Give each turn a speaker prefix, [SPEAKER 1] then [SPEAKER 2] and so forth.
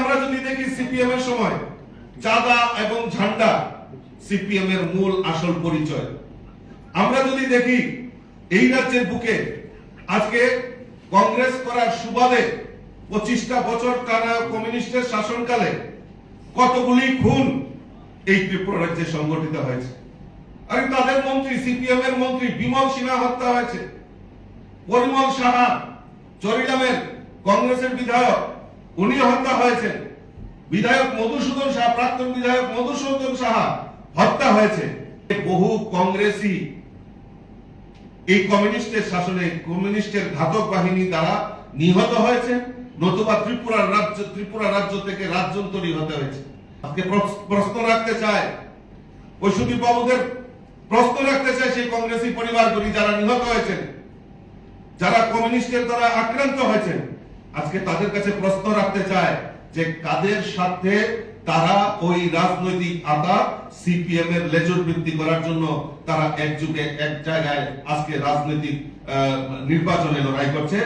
[SPEAKER 1] আমরা যদি দেখি সিপিএম এর সময়, চাঁদা এবং ঝান্ডা সিপিএম এর মূল আসল পরিচয়। আমরা যদি দেখি এই রাজ্যের বুকে, আজকে কংগ্রেস করার সুবাদে পঁচিশটা বছর টানা কমিউনিস্টের শাসনকালে কতগুলি খুন এই ত্রিপুরা রাজ্যে সংগঠিত হয়েছে। আরে তাদের মন্ত্রী, সিপিএম এর মন্ত্রী বিমল সিনহা হত্যা হয়েছে। পরিমল সাহা, চরিলামের কংগ্রেসের বিধায়ক উনি হত্যা হয়েছেন। বিধায়ক মধুসূদন সাহা, প্রাক্তন বিধায়ক মধুসূদন সাহা হত্যা হয়েছে। বহু কংগ্রেসী এই কমিউনিস্টের শাসনে কমিউনিস্টের ঘাতক বাহিনী দ্বারা নিহত হয়েছে। নতুবা ত্রিপুরা রাজ্য ত্রিপুরা রাজ্য থেকে রাজ্যান্তরী হতে হয়েছে। আজকে প্রশ্ন রাখতে চায় ঐশ্বরী বাবুদের। প্রশ্ন রাখতে চায় সেই কংগ্রেসী পরিবারগুলি যারা নিহত হয়েছেন, যারা কমিউনিস্টের দ্বারা আক্রান্ত হয়েছেন। আজকে তাদের কাছে প্রশ্ন রাখতে চায় যে কাদের সাথে তারা ওই রাজনৈতিক আদা সিপিএম এর লেজর বৃদ্ধি করার জন্য তারা একযুগে এক জায়গায় আজকে রাজনৈতিক নির্বাচনে লড়াই করছে।